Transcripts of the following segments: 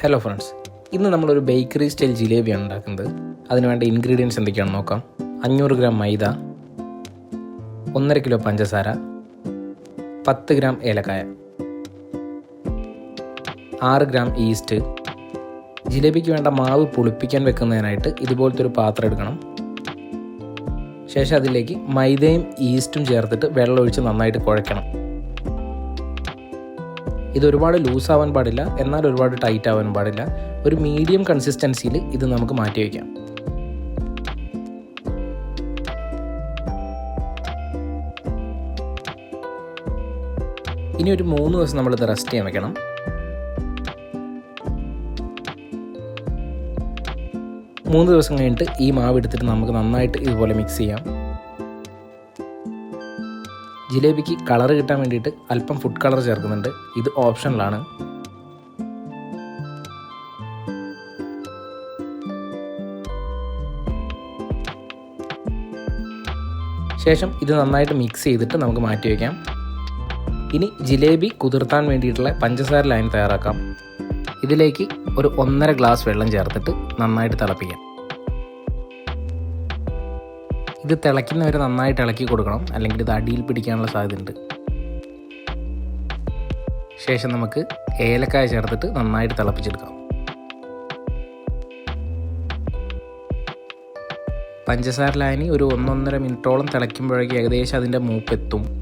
Hello friends ഇന്ന് നമ്മളൊരു bakery style ജിലേബിയാണ് ഉണ്ടാക്കുന്നത്. അതിനുവേണ്ട ഇൻഗ്രീഡിയൻസ് എന്തൊക്കെയാണെന്ന് നോക്കാം. അഞ്ഞൂറ് ഗ്രാം മൈദ ഒന്നര കിലോ പഞ്ചസാര പത്ത് ഗ്രാം ഏലക്കായ ആറ് ഗ്രാം ഈസ്റ്റ് ജിലേബിക്ക് വേണ്ട മാവ് പുളിപ്പിക്കാൻ വെക്കുന്നതിനായിട്ട് ഇതുപോലത്തെ ഒരു പാത്രം എടുക്കണം. ശേഷം അതിലേക്ക് മൈദയും ഈസ്റ്റും ചേർത്തിട്ട് വെള്ളം ഒഴിച്ച് നന്നായിട്ട് കുഴയ്ക്കണം. ഇത് ഒരുപാട് ലൂസ് ആവാൻ പാടില്ല എന്നാൽ ഒരുപാട് ടൈറ്റ് ആവാൻ പാടില്ല. ഒരു മീഡിയം കൺസിസ്റ്റൻസിയിൽ ഇത് നമുക്ക് മാറ്റി വയ്ക്കാം. ഇനി ഒരു മൂന്ന് ദിവസം നമ്മളിത് റെസ്റ്റ് ചെയ്യാൻ വെക്കണം. മൂന്ന് ദിവസം കഴിഞ്ഞിട്ട് ഈ മാവ് എടുത്തിട്ട് നമുക്ക് നന്നായിട്ട് ഇതുപോലെ മിക്സ് ചെയ്യാം. ജിലേബിക്ക് കളർ കിട്ടാൻ വേണ്ടിയിട്ട് അല്പം ഫുഡ് കളർ ചേർക്കുന്നുണ്ട്. ഇത് ഓപ്ഷനിലാണ്. ശേഷം ഇത് നന്നായിട്ട് മിക്സ് ചെയ്തിട്ട് നമുക്ക് മാറ്റി വയ്ക്കാം ഇനി ജിലേബി കുതിർത്താൻ വേണ്ടിയിട്ടുള്ള പഞ്ചസാര ലൈൻ തയ്യാറാക്കാം. ഇതിലേക്ക് ഒരു ഒന്നര ഗ്ലാസ് വെള്ളം ചേർത്തിട്ട് നന്നായിട്ട് തിളപ്പിക്കാം. ഇത് തിളയ്ക്കുന്നവരെ നന്നായിട്ട് ഇളക്കി കൊടുക്കണം. അല്ലെങ്കിൽ ഇത് അടിയിൽ പിടിക്കാനുള്ള സാധ്യതയുണ്ട്. ശേഷം നമുക്ക് ഏലക്കായ ചേർത്തിട്ട് നന്നായിട്ട് തിളപ്പിച്ചെടുക്കാം. പഞ്ചസാര ലായനി ഒരു ഒന്നൊന്നര മിനിറ്റോളം തിളയ്ക്കുമ്പോഴേക്ക് ഏകദേശം അതിന്റെ മൂപ്പെത്തും.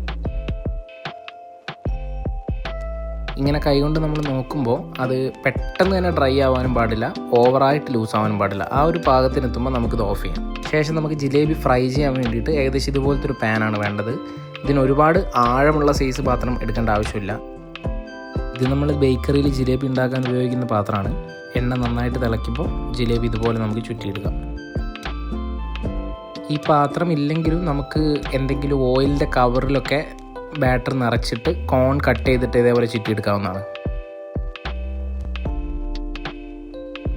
ഇങ്ങനെ കൈകൊണ്ട് നമ്മൾ നോക്കുമ്പോൾ അത് പെട്ടെന്ന് തന്നെ ഡ്രൈ ആവാനും പാടില്ല ഓവറായിട്ട് ലൂസ് ആവാനും പാടില്ല. ആ ഒരു പാകത്തിനെത്തുമ്പോൾ നമുക്കിത് ഓഫ് ചെയ്യാം. ശേഷം നമുക്ക് ജിലേബി ഫ്രൈ ചെയ്യാൻ വേണ്ടിയിട്ട് ഏകദേശം ഇതുപോലത്തെ ഒരു പാനാണ് വേണ്ടത്. ഇതിന് ഒരുപാട് ആഴമുള്ള സൈസ് പാത്രം എടുക്കേണ്ട ആവശ്യമില്ല. ഇത് നമ്മൾ ബേക്കറിയിൽ ജിലേബി ഉണ്ടാക്കാൻ ഉപയോഗിക്കുന്ന പാത്രമാണ്. എണ്ണ നന്നായിട്ട് തിളയ്ക്കുമ്പോൾ ജിലേബി ഇതുപോലെ നമുക്ക് ചുറ്റിയിടുക. ഈ പാത്രം ഇല്ലെങ്കിലും നമുക്ക് എന്തെങ്കിലും ഓയിലിന്റെ കവറിലൊക്കെ ബാറ്റർ നിറച്ചിട്ട് കോൺ കട്ട് ചെയ്തിട്ട് ഇതേപോലെ ചുറ്റിയെടുക്കാവുന്നതാണ്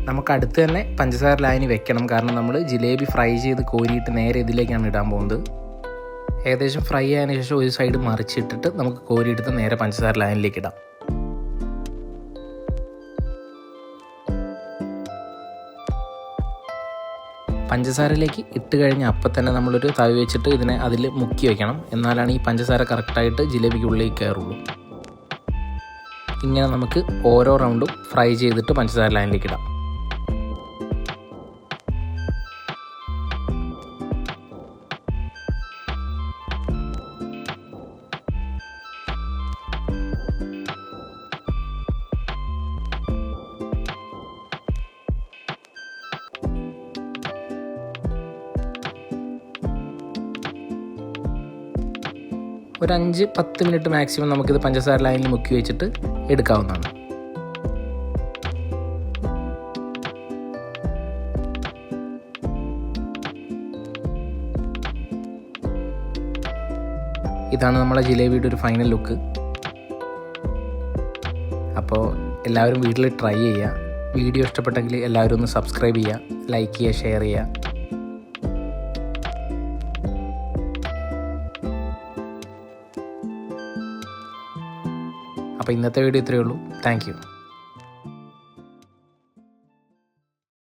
നമുക്ക് അടുത്ത് തന്നെ പഞ്ചസാര ലായനി വെക്കണം. കാരണം നമ്മൾ ജിലേബി ഫ്രൈ ചെയ്ത് കോരിയിട്ട് നേരെ ഇതിലേക്കാണ് ഇടാൻ പോകുന്നത്. ഏകദേശം ഫ്രൈ ആയതിനു ശേഷം ഒരു സൈഡ് മറിച്ചിട്ടിട്ട് നമുക്ക് കോരിയെടുത്ത് നേരെ പഞ്ചസാര ലായനിലേക്ക് ഇടാം. പഞ്ചസാരയിലേക്ക് ഇട്ട് കഴിഞ്ഞ അപ്പം തന്നെ നമ്മളൊരു തവി വെച്ചിട്ട് ഇതിനെ അതിൽ മുക്കി വെക്കണം. എന്നാലാണ് ഈ പഞ്ചസാര കറക്റ്റായിട്ട് ജിലേബിക്ക് ഉള്ളിൽ കയറുള്ളൂ. ഇങ്ങനെ നമുക്ക് ഓരോ റൗണ്ടും ഫ്രൈ ചെയ്തിട്ട് പഞ്ചസാര ലൈനിലേക്ക് ഇടാം. ഒരു അഞ്ച് പത്ത് മിനിറ്റ് മാക്സിമം നമുക്കിത് പഞ്ചസാര ലൈനിൽ മുക്കി വെച്ചിട്ട് എടുക്കാവുന്നതാണ്. ഇതാണ് നമ്മളെ ജിലേബിയുടെ ഒരു ഫൈനൽ ലുക്ക് അപ്പോൾ എല്ലാവരും വീട്ടിൽ ട്രൈ ചെയ്യുക. വീഡിയോ ഇഷ്ടപ്പെട്ടെങ്കിൽ എല്ലാവരും ഒന്ന് സബ്സ്ക്രൈബ് ചെയ്യുക ലൈക്ക് ചെയ്യുക ഷെയർ ചെയ്യുക. അപ്പോൾ ഇന്നത്തെ വീഡിയോ ഇത്രയേ ഉള്ളൂ. താങ്ക്